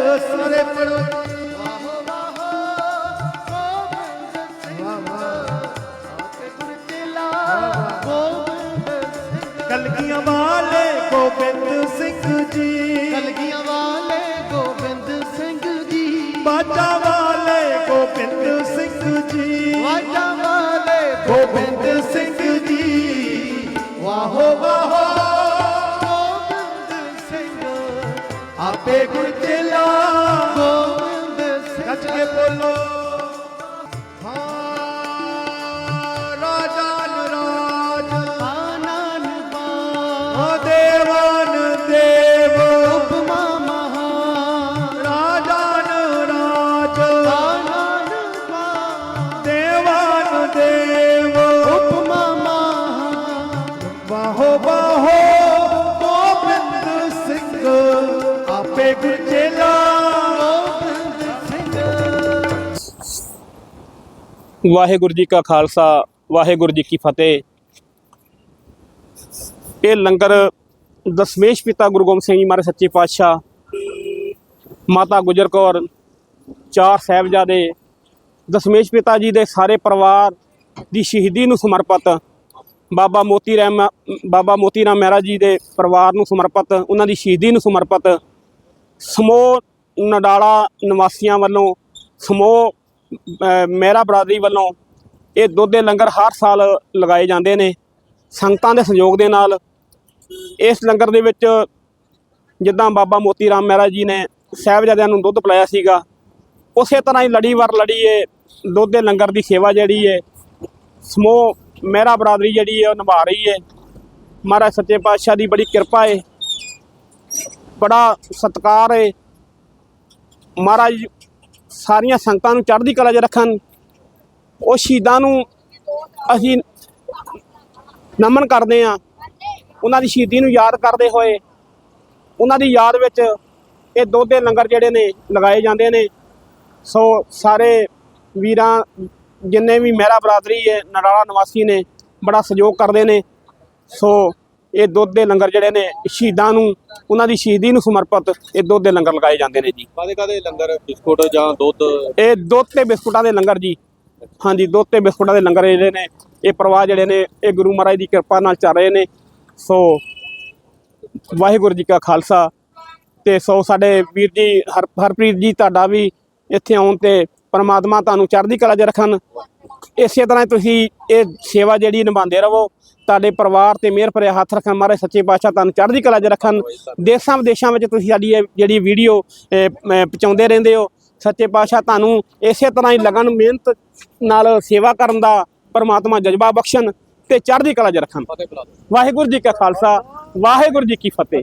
ਸਾਰੇ ਪੜੋ। ਵਾਹ ਕਲਗੀਆਂ ਵਾਲੇ ਗੋਬਿੰਦ ਸਿੰਘ ਜੀ। ਕਲਗੀਆਂ ਵਾਲੇ ਗੋਬਿੰਦ ਸਿੰਘ ਜੀ। ਬਾਜਾ ਵਾਲੇ ਗੋਬਿੰਦ ਸਿੰਘ ਜੀ। ਬਾਜਾ ਵਾਲੇ ਗੋਬਿੰਦ ਸਿੰਘ ਜੀ। ਵਾਹ। ਆਪੇ ਗੁਰ ਚੇਲਾ ਗੋਬਿੰਦ ਸਿੰਘ ਗੱਜ ਕੇ ਬੋਲੋ ਗੁਰ ਚੇਲਾ ਵਾਹਿਗੁਰੂ ਜੀ ਕਾ ਖਾਲਸਾ, ਵਾਹਿਗੁਰੂ ਜੀ ਕੀ ਫਤਿਹ। ਇਹ ਲੰਗਰ ਦਸਮੇਸ਼ ਪਿਤਾ ਗੁਰੂ ਗੋਬਿੰਦ ਸਿੰਘ ਜੀ ਮਹਾਰਾਜ ਸੱਚੇ ਪਾਤਸ਼ਾਹ, ਮਾਤਾ ਗੁਜਰ ਕੌਰ, ਚਾਰ ਸਾਹਿਬਜ਼ਾਦੇ, ਦਸਮੇਸ਼ ਪਿਤਾ ਜੀ ਦੇ ਸਾਰੇ ਪਰਿਵਾਰ ਦੀ ਸ਼ਹੀਦੀ ਨੂੰ ਸਮਰਪਿਤ, ਬਾਬਾ ਮੋਤੀ ਰਾਮ, ਬਾਬਾ ਮੋਤੀ ਰਾਮ ਮਹਿਰਾ ਜੀ ਦੇ ਪਰਿਵਾਰ ਨੂੰ ਸਮਰਪਿਤ, ਉਹਨਾਂ ਦੀ ਸ਼ਹੀਦੀ ਨੂੰ ਸਮਰਪਿਤ ਸਮੂਹ ਨਡਾਲਾ ਨਿਵਾਸੀਆਂ ਵੱਲੋਂ ਸਮੂਹ ਅ, ਮਹਿਰਾ ਬਰਾਦਰੀ ਵੱਲੋਂ ਇਹ ਦੁੱਧ ਦੇ ਲੰਗਰ ਹਰ ਸਾਲ ਲਗਾਏ ਜਾਂਦੇ ਨੇ। ਸੰਗਤਾਂ ਦੇ ਸਹਿਯੋਗ ਦੇ ਨਾਲ ਇਸ ਲੰਗਰ ਦੇ ਵਿੱਚ ਜਿੱਦਾਂ ਬਾਬਾ ਮੋਤੀ ਰਾਮ ਮਹਾਰਾਜ ਜੀ ਨੇ ਸਾਹਿਬਜ਼ਾਦਿਆਂ ਨੂੰ ਦੁੱਧ ਪਿਲਾਇਆ ਸੀਗਾ ਉਸੇ ਤਰ੍ਹਾਂ ਹੀ ਲੜੀ ਵਰ ਲੜੀ ਏ ਦੁੱਧ ਦੇ ਲੰਗਰ ਦੀ ਸੇਵਾ ਜਿਹੜੀ ਹੈ ਸਮੂਹ ਮਹਿਰਾ ਬਰਾਦਰੀ ਜਿਹੜੀ ਹੈ ਉਹ ਨਿਭਾ ਰਹੀ ਹੈ ਮਹਾਰਾਜ ਸੱਚੇ ਪਾਤਸ਼ਾਹ ਦੀ ਬੜੀ ਕਿਰਪਾ ਏ। ਬੜਾ ਸਤਿਕਾਰ ਏ। ਮਹਾਰਾਜ ਸਾਰੀਆਂ ਸੰਗਤਾਂ ਨੂੰ ਚੜ੍ਹਦੀ ਕਲਾ 'ਚ ਰੱਖਣ। ਉਹ ਸ਼ਹੀਦਾਂ ਨੂੰ ਅਸੀਂ ਨਮਨ ਕਰਦੇ ਆ ਉਹਨਾਂ ਦੀ ਸ਼ਹੀਦੀ ਨੂੰ ਯਾਦ ਕਰਦੇ ਹੋਏ, ਉਹਨਾਂ ਦੀ ਯਾਦ ਵਿੱਚ ਇਹ ਦੁੱਧ ਦੇ ਲੰਗਰ ਜਿਹੜੇ ਨੇ ਲਗਾਏ ਜਾਂਦੇ ਨੇ। ਸੋ ਸਾਰੇ ਵੀਰਾਂ, ਜਿੰਨੇ ਵੀ ਮਹਿਰਾ ਬਰਾਦਰੀ ਹੈ ਨਰਾਲਾ ਨਿਵਾਸੀ ਨੇ, ਬੜਾ ਸਹਿਯੋਗ ਕਰਦੇ ਨੇ। ਸੋ ਇਹ ਦੁੱਧ ਦੇ ਲੰਗਰ ਜਿਹੜੇ ਨੇ ਸ਼ਹੀਦਾਂ ਨੂੰ ਉਹਨਾਂ ਦੀ ਸ਼ਹੀਦੀ ਨੂੰ ਸਮਰਪਿਤ ਇਹ ਦੁੱਧ ਦੇ ਲੰਗਰ ਲਗਾਏ ਜਾਂਦੇ ਨੇ ਜੀ। ਕਾਦੇ ਕਾਦੇ ਲੰਗਰ? ਬਿਸਕੁਟ ਜਾਂ ਦੁੱਧ? ਇਹ ਦੁੱਧ ਤੇ ਬਿਸਕੁਟਾਂ ਦੇ ਲੰਗਰ ਜੀ। ਹਾਂਜੀ ਦੁੱਧ ਤੇ ਬਿਸਕੁਟਾਂ ਦੇ ਲੰਗਰ ਜਿਹੜੇ ਨੇ ਇਹ ਪ੍ਰਵਾਹ ਜਿਹੜੇ ਨੇ ਇਹ ਗੁਰੂ ਮਹਾਰਾਜ ਦੀ ਕਿਰਪਾ ਨਾਲ ਚੱਲ ਰਹੇ ਨੇ। ਸੋ ਵਾਹਿਗੁਰੂ ਜੀ ਕਾ ਖਾਲਸਾ। ਤੇ ਸੋ ਸਾਡੇ ਵੀਰ ਜੀ ਹਰ ਹਰਪ੍ਰੀਤ ਜੀ ਤੁਹਾਡਾ ਵੀ ਇੱਥੇ ਆਉਣ ਤੇ ਪਰਮਾਤਮਾ ਤੁਹਾਨੂੰ ਚੜ੍ਹਦੀ ਕਲਾ 'ਚ ਰੱਖਣ। ਇਸੇ ਤਰ੍ਹਾਂ ਤੁਸੀਂ ਇਹ ਸੇਵਾ ਜਿਹੜੀ ਨਿਭਾਉਂਦੇ ਰਹੋ ਤੁਹਾਡੇ ਪਰਿਵਾਰ ਤੇ ਮਿਹਰ ਭਰਿਆ ਹੱਥ ਰੱਖਣ ਮਾਰੇ ਸੱਚੇ ਪਾਤਸ਼ਾਹ ਤੁਹਾਨੂੰ ਚੜ੍ਹਦੀ ਕਲਾ 'ਚ ਰੱਖਣ। ਦੇਸ਼ਾਂ ਵਿਦੇਸ਼ਾਂ ਵਿੱਚ ਤੁਸੀਂ ਸਾਡੀ ਇਹ ਜਿਹੜੀ ਵੀਡੀਓ ਪਹੁੰਚਾਉਂਦੇ ਰਹਿੰਦੇ ਹੋ। ਸੱਚੇ ਪਾਤਸ਼ਾਹ ਤੁਹਾਨੂੰ ਇਸੇ ਤਰ੍ਹਾਂ ਹੀ ਲਗਨ ਮਿਹਨਤ ਨਾਲ ਸੇਵਾ ਕਰਨ ਦਾ ਪਰਮਾਤਮਾ ਜਜ਼ਬਾ ਬਖਸ਼ਣ ਤੇ ਚੜ੍ਹਦੀ ਕਲਾ 'ਚ ਰੱਖਣ। ਵਾਹਿਗੁਰੂ ਜੀ ਕਾ ਖਾਲਸਾ ਵਾਹਿਗੁਰੂ ਜੀ ਕੀ ਫਤਿਹ।